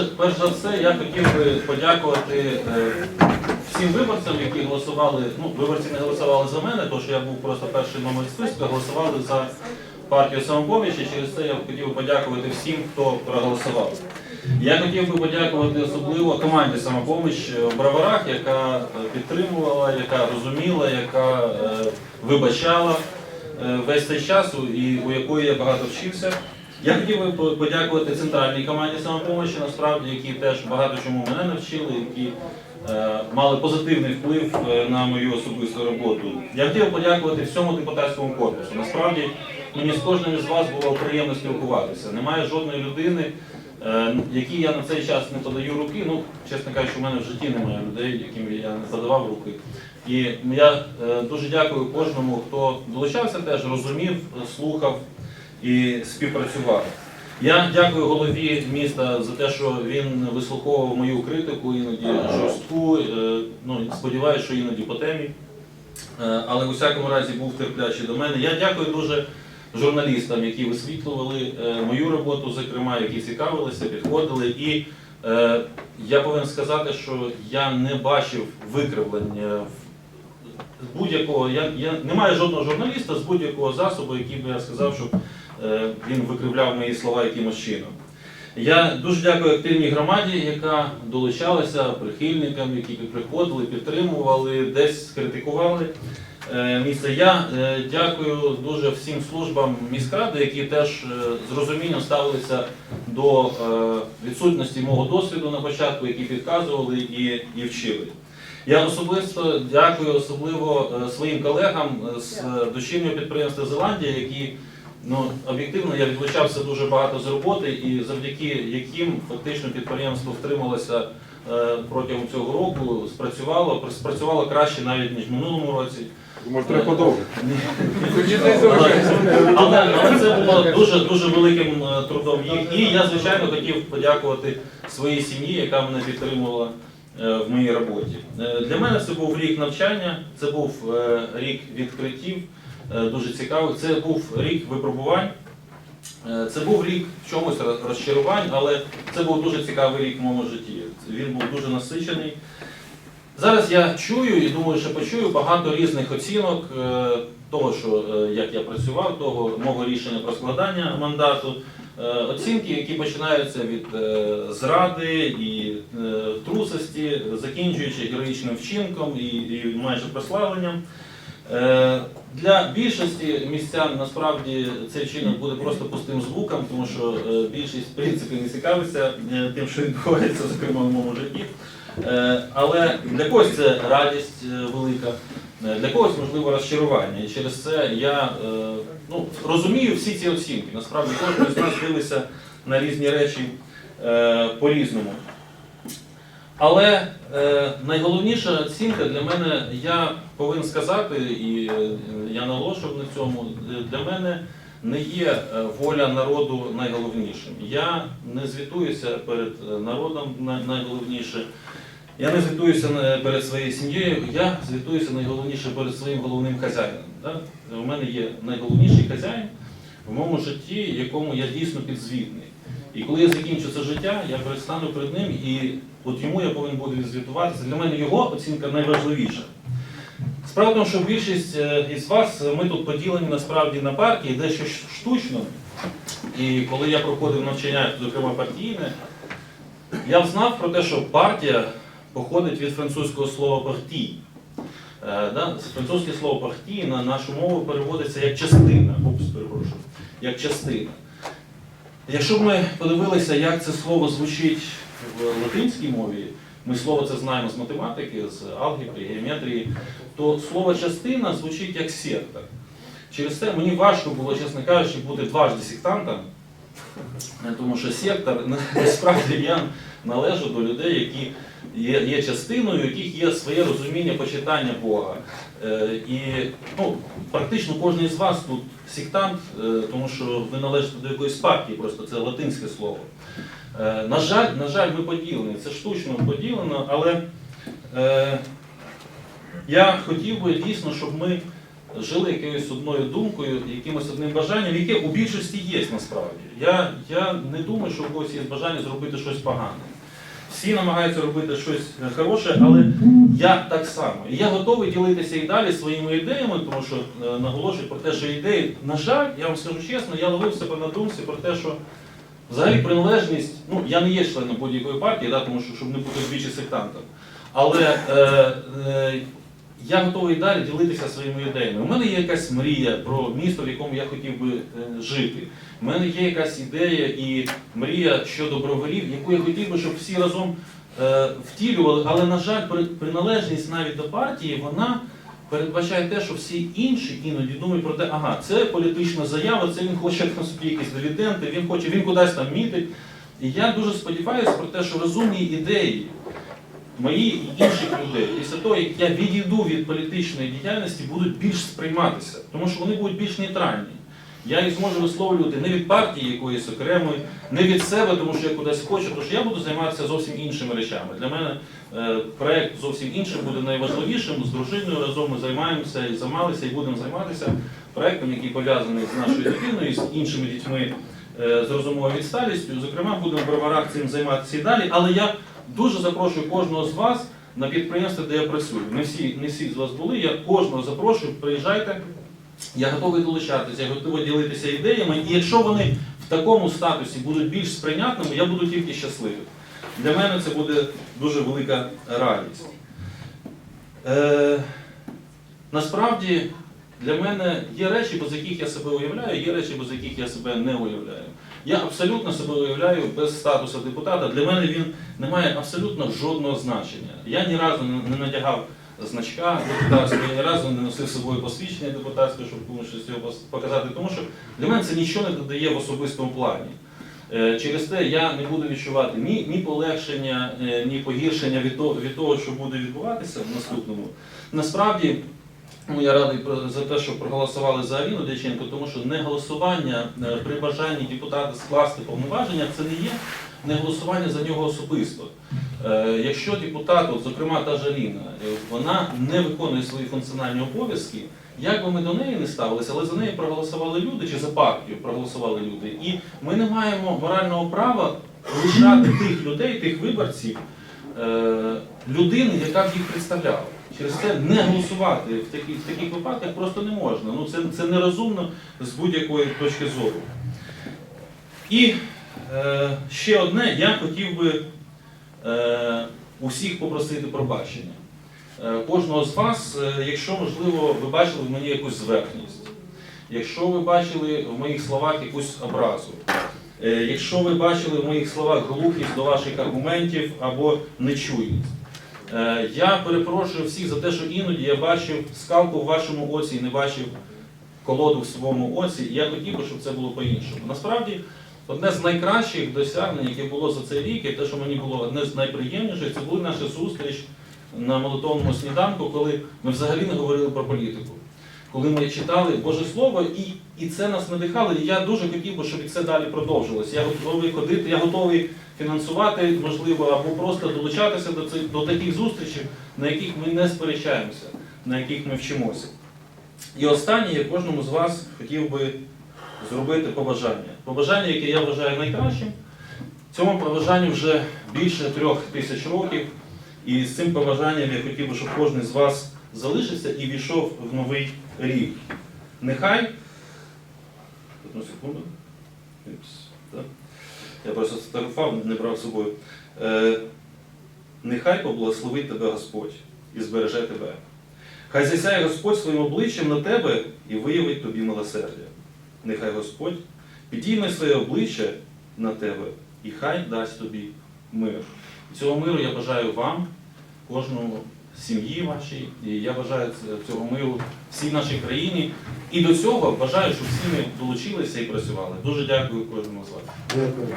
перше, перш за все, я хотів би подякувати е, всім виборцям, які голосували. Ну, виборці не голосували за мене, тому що я був просто перший номер списку, голосували за партію самопоміч, через це я хотів би подякувати всім, хто проголосував. Я хотів би подякувати особливо команді самопоміч в Броварах, яка е, підтримувала, яка розуміла, яка е, вибачала весь цей час, і у якої я багато вчився. Я хотів би подякувати центральній команді самопомочі, насправді, які теж багато чому мене навчили, які е, мали позитивний вплив е, на мою особисту роботу. Я хотів подякувати всьому депутатському корпусу. Насправді мені з кожним із вас було приємно спілкуватися. Немає жодної людини, е, якій я на цей час не подаю руки. Ну, чесно кажучи, у мене в житті немає людей, яким я не подавав руки. І я е, дуже дякую кожному, хто долучався теж, розумів, слухав і співпрацював. Я дякую голові міста за те, що він вислуховував мою критику, іноді жорстку. е, Ну, сподіваюся, що іноді по темі. Е, Але в усякому разі був терплячий до мене. Я дякую дуже журналістам, які висвітлювали е, мою роботу, зокрема, які цікавилися, підходили. І я повинен сказати, що я не бачив викривлення в будь-якого. Я, я немає жодного журналіста з будь-якого засобу, який би я сказав, щоб е, він викривляв мої слова якимось чином. Я дуже дякую активній громаді, яка долучалася, прихильникам, які приходили, підтримували, десь критикували е, місце. Я е, дякую дуже всім службам міськради, які теж е, з розумінням ставилися до е, відсутності мого досвіду на початку, які підказували і, і вчили. Я особисто дякую особливо е, своїм колегам з е, дочірнього підприємства Зеландія, які ну об'єктивно я відлучався дуже багато з роботи, і завдяки яким фактично підприємство втрималося е, протягом цього року, спрацювало, спрацювало краще навіть ніж в минулому році. Може, треба подовжити. Але, але, це було дуже дуже великим е, трудом їх. І я, звичайно, хотів подякувати своїй сім'ї, яка мене підтримувала е, в моїй роботі. Е, Для мене це був рік навчання, це був е, рік відкриттів, е, дуже цікавий. Це був рік випробувань. Е, Це був рік в чомусь розчарувань, але це був дуже цікавий рік в моєму житті. Він був дуже насичений. Зараз я чую і думаю, що почую багато різних оцінок е, того, що е, як я працював, того мого рішення про складання мандату. Е, Оцінки, які починаються від е, зради і е, трусості, закінчуючи героїчним вчинком і майже прославленням. Е, Для більшості містян насправді цей вчинок буде просто пустим звуком, тому що е, більшість в принципі не цікавиться е, тим, що відбувається, зокрема в моєму житті. Але для когось це радість велика, для когось можливо розчарування. І через це я ну, розумію всі ці оцінки. Насправді кожен з нас дивиться на різні речі по-різному. Але найголовніша оцінка для мене, я повинен сказати, і е, я наголошував на цьому, для мене не є е, воля народу найголовнішим. Я не звітуюся перед е, народом найголовніше. Я не звітуюся перед своєю сім'єю, я звітуюся найголовніше перед своїм головним хазяїном. У мене є найголовніший хазяїн в моєму житті, якому я дійсно підзвітний. І коли я закінчу це життя, я перестану перед ним і от йому я повинен буду відзвітуватися. Для мене його оцінка найважливіша. Справа в тому, що більшість е, із вас, е, ми тут поділені насправді на партії, дещо штучно. І коли я проходив навчання, зокрема партійне, я знав про те, що партія походить від французького слова партій. Е. Французьке слово партій на нашу мову переводиться як частина. Упс, перепрошую, як частина. Якщо б ми подивилися, як це слово звучить в латинській мові, ми слово це знаємо з математики, з алгебри, геометрії, то слово частина звучить як сектор. Через це мені важко було, чесно кажучи, бути дважди сектантом, тому що сектор, насправді я належу до людей, які є, є частиною, яких є своє розуміння почитання Бога. Е, і ну, практично кожен із вас тут сектант, е, тому що ви належите до якоїсь партії, просто це латинське слово. Е, на жаль, на жаль, ми поділені, це штучно поділено, але е, я хотів би дійсно, щоб ми жили якоюсь одною думкою, якимось одним бажанням, яке у більшості є насправді. Я, я не думаю, що у когось є бажання зробити щось погане. Всі намагаються робити щось хороше, але я так само. І я готовий ділитися і далі своїми ідеями, тому що е, наголошую про те, що ідеї, на жаль, я вам скажу чесно, я ловив себе на думці про те, що взагалі приналежність, ну я не є членом будь-якої партії, да, тому що щоб не бути двічі сектантом. Але е, е, я готовий далі ділитися своїми ідеями. У мене є якась мрія про місто, в якому я хотів би е, жити. У мене є якась ідея і мрія щодо броварів, яку я хотів би, щоб всі разом е, втілювали. Але, на жаль, приналежність навіть до партії, вона передбачає те, що всі інші іноді думають про те, ага, це політична заява, це він хоче там собі якісь дивіденди, він хоче, він кудись там мітить. І я дуже сподіваюся про те, що розумні ідеї мої і інших людей, після того, як я відійду від політичної діяльності, будуть більш сприйматися, тому що вони будуть більш нейтральні. Я їх зможу висловлювати не від партії якоїсь окремої, не від себе, тому що я кудись хочу, тому що я буду займатися зовсім іншими речами. Для мене е, проект зовсім іншим буде найважливішим. З дружиною разом ми займаємося і займалися, і будемо займатися проектом, який пов'язаний з нашою дитиною, з іншими дітьми е, з розумовою відсталістю. Зокрема, будемо в цим займатися і далі. Але я дуже запрошую кожного з вас на підприємство, де я працюю. Не всі, не всі з вас були. Я кожного запрошую, приїжджайте. Я готовий долучатися, я готовий ділитися ідеями. І якщо вони в такому статусі будуть більш сприйнятними, я буду тільки щасливий. Для мене це буде дуже велика радість. Е, насправді для мене є речі, без яких я себе уявляю, є речі, без яких я себе не уявляю. Я абсолютно себе уявляю без статусу депутата. Для мене він не має абсолютно жодного значення. Я ні разу не- надягав значка депутатського, я ні разу не носив з собою посвідчення депутатське, щоб комусь щось його показати. Тому що для мене це нічого не додає в особистому плані. Е, Через те я не буду відчувати ні, ні полегшення, е, ні погіршення від того, від того, що буде відбуватися в наступному. Насправді, ну, я радий за те, що проголосували за Аліну Дяченко, тому що не голосування е, при бажанні депутата скласти повноваження це не є не голосування за нього особисто. Е, Якщо депутат, от, зокрема та ж Аліна, е, вона не виконує свої функціональні обов'язки, як би ми до неї не ставилися, але за неї проголосували люди, чи за партію проголосували люди. І ми не маємо морального права лишати тих людей, тих виборців, людини, яка б їх представляла. Через це не голосувати в таких, в таких випадках просто не можна. Ну, це, це нерозумно з будь-якої точки зору. І е, ще одне, я хотів би е, усіх попросити пробачення. Е, кожного з вас, е, якщо можливо, ви бачили в мені якусь зверхність, якщо ви бачили в моїх словах якусь образу, е, якщо ви бачили в моїх словах глухість до ваших аргументів або нечуйність. Е, Я перепрошую всіх за те, що іноді я бачив скалку в вашому оці і не бачив колоду в своєму оці. Я хотів би, щоб це було по-іншому. Насправді, одне з найкращих досягнень, яке було за цей рік, і те, що мені було одне з найприємніших, це була наша зустріч на молитовному сніданку, коли ми взагалі не говорили про політику. Коли ми читали Боже Слово, і, і це нас надихало, і я дуже хотів би, щоб це далі продовжилось. Я готовий ходити, я готовий фінансувати, можливо, або просто долучатися до, цих, до таких зустрічей, на яких ми не сперечаємося, на яких ми вчимося. І останнє, я кожному з вас хотів би зробити побажання. Побажання, яке я вважаю найкращим. Цьому побажанню вже більше трьох тисяч років. І з цим побажанням я хотів би, щоб кожен з вас залишився і війшов в новий рік. Нехай. Одну секунду. Так. Я просто сфотографував, не брав з собою. Е, нехай поблагословить тебе Господь і збереже тебе. Хай засяє Господь своїм обличчям на тебе і виявить тобі милосердя. Нехай Господь підійме своє обличчя на тебе і хай дасть тобі мир. І Цього миру я бажаю вам, кожному сім'ї вашій, і я бажаю цього миру всій нашій країні. І до цього бажаю, щоб всі ми долучилися і працювали. Дуже дякую кожному з вас. Дякую.